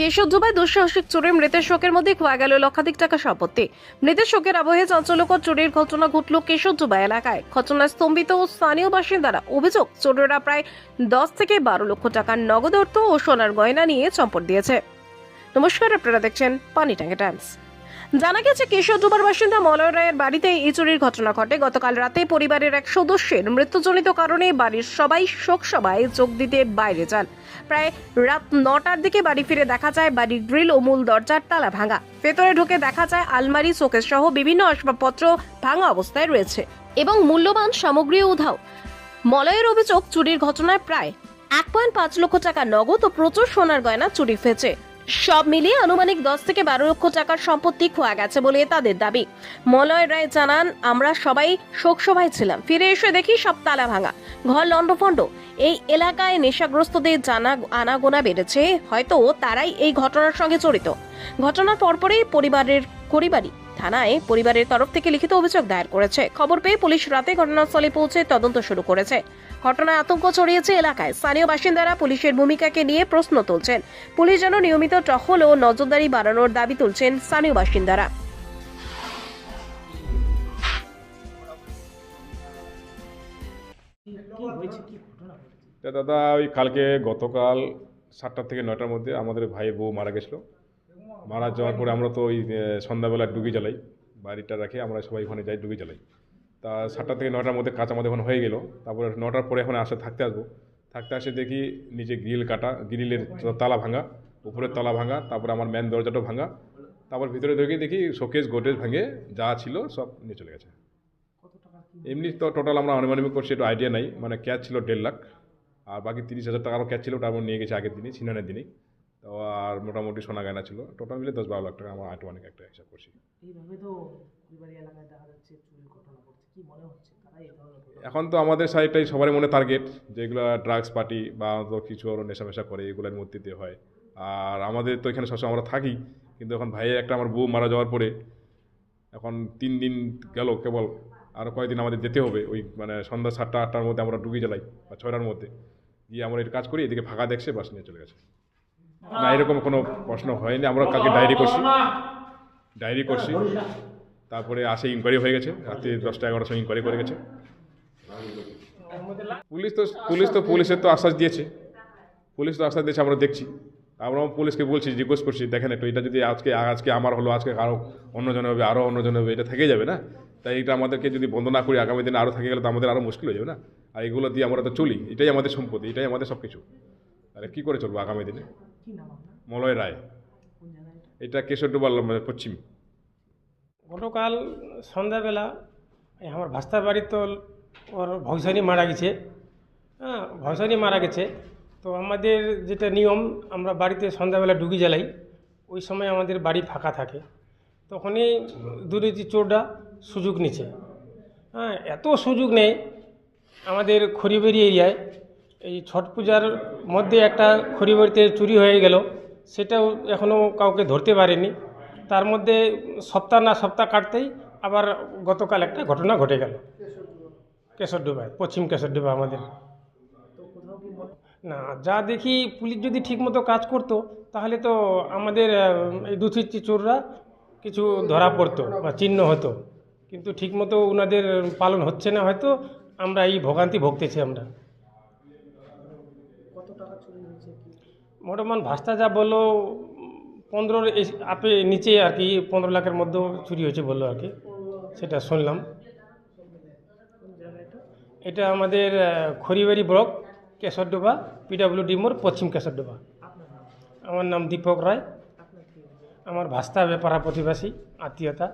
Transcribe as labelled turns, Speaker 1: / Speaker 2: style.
Speaker 1: কেশবধুবায় দুঃসাহসিক চুরি মৃতের শোকের মধ্যে খোয়া গেল লক্ষাধিক টাকা সম্পত্তি। মৃতের শোকের আবহে চাঞ্চল্যকর চুরির ঘটনা ঘটল কেশবধুবা এলাকায়। ঘটনায় স্তম্ভিত ও স্থানীয় বাসিন্দারা অভিযোগ, চোরেরা প্রায় দশ থেকে বারো লক্ষ টাকার নগদ অর্থ ও সোনার গয়না নিয়ে চম্পট দিয়েছে। নমস্কার, আপনারা দেখছেন পানিটাঙ্গে টাইমস। জানা গেছে কেশবডুবার বাসিন্দা মলয় রায়ের বাড়িতে এই চুরির ঘটনা ঘটে। গতকাল রাতে পরিবারের এক সদস্যের মৃত্যুজনিত কারণে বাড়ির সবাই শোক সভায় যোগ দিতে বাইরে যান। প্রায় রাত নটার দিকে বাড়ি ফিরে দেখা যায়, বাড়ির গ্রিল ও মূল দরজার তালা ভাঙা। ভেতরে ঢুকে দেখা যায়, আলমারি শোকেস সহ বিভিন্ন আসবাবপত্র ভাঙা অবস্থায় রয়েছে। এবং মূল্যবান সামগ্রী উধাও। মলয়ের অভিযোগ, চুরির ঘটনায় প্রায় এক পয়েন্ট পাঁচ লক্ষ টাকা নগদ ও প্রচুর সোনার গয়না চুরি হয়েছে। সব মিলিয়ে আনুমানিক দশ থেকে বারো লক্ষ টাকার সম্পত্তি খোয়া গেছে বলে তাদের দাবি। মলয় রায় জানান, আমরা সবাই শোকসভায় ছিলাম। ফিরে এসে দেখি সব তালা ভাঙা। ঘর লণ্ডফণ্ড এই এলাকায় নেশাগ্রস্তদের জানা আনাগোনা বেড়েছে। হয়তো তারাই এই ঘটনার সঙ্গে জড়িত। ঘটনার পরপরই পরিবারের, পরিবারই থানায় পরিবারের তরফ থেকে লিখিত অভিযোগ দায়ের করেছে। খবর পেয়ে পুলিশ রাতে ঘটনাস্থলে পৌঁছে তদন্ত শুরু করেছে। ঘটনায় আতঙ্ক ছড়িয়েছে এলাকায়। স্থানীয় বাসিন্দারা পুলিশের ভূমিকাকে নিয়ে প্রশ্ন তুলছেন। পুলিশ যেন নিয়মিত টহল ও নজরদারি বাড়ানোর দাবি তুলছেন স্থানীয় বাসিন্দারা।
Speaker 2: দাদা, ওই কালকে গতকাল সাতটা থেকে নয়টার মধ্যে আমাদের ভাই বউ মারা গেছিল। মারা যাওয়ার পরে আমরা তো ওই সন্ধ্যাবেলা ডুগি জ্বালাই। বাড়িটা রাখে আমরা সবাই ওখানে যাই ডুগি জ্বালাই। তা সাতটা থেকে নটার মধ্যে কাজ আমাদের ওখানে হয়ে গেল। তারপরে নটার পরে এখন আসে, থাকতে আসব। থাকতে আসে দেখি নিচে গ্রিল কাটা, গ্রিলের তালা ভাঙা, উপরের তলা ভাঙা, তারপরে আমার ম্যান দরজাটা ভাঙা। তারপর ভিতরে ঢুকে দেখি শোকেস গোডরেজ ভেঙে, যা ছিল সব নিয়ে চলে গেছে। এমনি তো টোটাল আমরা অনুমানিক করছি, একটু আইডিয়া নাই। মানে ক্যাচ ছিল দেড় লাখ। আর বাকি তিরিশ হাজার টাকারও ক্যাচ ছিল ওটা আমরা নিয়ে গেছি আগের দিনই ছিনানের দিনই। তো আর মোটামুটি সোনা গয়না ছিল। টোটাল মিলে দশ বারো লাখ টাকা আমরা আনুমানিক একটা হিসাব করছি।
Speaker 3: এইভাবে তো ফুলবাড়ি এলাকায় দেখা যাচ্ছে চুরির ঘটনা ঘটছে। কি মনে হচ্ছে? তারা এই ধরনের ঘটনা।
Speaker 2: এখন তো আমাদের সাইডটাই সবারই মনে টার্গেট যেগুলো ড্রাগস পার্টি বা তো কিছু আরও নেশা মেশা করে এগুলোর মধ্যে দিয়ে হয়। আর আমাদের তো এখানে সবসময় আমরা থাকি কিন্তু এখন ভাইয়ের একটা আমার বউ মারা যাওয়ার পরে এখন তিন দিন গেল কেবল আরও কয়েকদিন আমাদের যেতে হবে। ওই মানে সন্ধ্যা সাতটা আটটার মধ্যে আমরা ডুবি জ্বালাই বা ছয়টার মধ্যে। গিয়ে আমরা এটা কাজ করি এদিকে ফাঁকা দেখছে বাস নিয়ে চলে গেছে। না, এরকম কোনো প্রশ্ন হয়নি, আমরা কালকে ডায়েরি করছি। ডায়েরি করছি। তারপরে আসে ইনকোয়ারি হয়ে গেছে, রাত্রি দশটা এগারোটার সময় ইনকোয়ারি করে গেছে। পুলিশ তো পুলিশ তো পুলিশের তো আশ্বাস দিয়েছে। পুলিশ তো আশ্বাস দিয়েছে, আমরা দেখছি। আমরা পুলিশকে বলছি, জিজ্ঞেস করছি, দেখেন একটু, এটা যদি আজকে আজকে আমার হলো, আজকে আরও অন্যজনে হবে আরও অন্যজনে হবে, এটা থেকে যাবে না? তাই এটা আমাদেরকে যদি বন্ধ না করি, আগামী দিনে আরও থেকে গেলে তো আমাদের আরও মুশকিল হয়ে যাবে না? আর এগুলো দিয়ে আমরা তো চলি, এটাই আমাদের সম্পত্তি, এটাই আমাদের সব কিছু তাহলে কী করে চলবো আগামী দিনে?
Speaker 3: কি নাম আপনার?
Speaker 2: মলয় রায়।
Speaker 3: এটা?
Speaker 2: এটা কেশর ডুবাল মানে পশ্চিম।
Speaker 4: গতকাল সন্ধ্যাবেলা আমার ভাস্তার বাড়ির তো ওর ভংসানি মারা গেছে। হ্যাঁ ভংসানি মারা গেছে। তো আমাদের যেটা নিয়ম আমরা বাড়িতে সন্ধ্যাবেলা ডুগি জ্বালাই। ওই সময় আমাদের বাড়ি ফাঁকা থাকে। তখনই দুর্নীতি চোররা সুযোগ নিচ্ছে হ্যাঁ এত সুযোগ নেই আমাদের খড়িবাড়ি এরিয়ায় এই ছট পূজার মধ্যে একটা খড়িবাড়িতে চুরি হয়ে গেল, সেটাও এখনও কাউকে ধরতে পারেনি। তার মধ্যে সপ্তাহ না সপ্তাহ কাটতেই আবার গতকাল একটা ঘটনা ঘটে গেল। কেশরডোবায় পশ্চিম কেশরডোবা আমাদের। না, যা দেখি পুলিশ যদি ঠিকমতো কাজ করতো, তাহলে তো আমাদের এই দুচিত্তি চোররা কিছু ধরা পড়তো বা চিহ্ন হতো। কিন্তু ঠিকমতো ওনাদের পালন হচ্ছে না, হয়তো আমরা এই ভোগান্তি ভুগতেছি আমরা।
Speaker 3: কত টাকা চুরি হয়েছে কি?
Speaker 4: মোটামুটি ভাস্তা যা বলল পনেরোর আপে নিচে আর কি পনেরো লাখের মধ্যেও চুরি হয়েছে বলল আর কি। সেটা শুনলাম।
Speaker 3: এটা?
Speaker 4: আমাদের খড়িবাড়ি ব্লক কেশরডোবা পিডাব্লিউডি মোড় পশ্চিম কেশরডোবা। আমার নাম দীপক রায়। আমার ভাস্তা ব্যাপারা প্রতিবাসী আত্মীয়তা।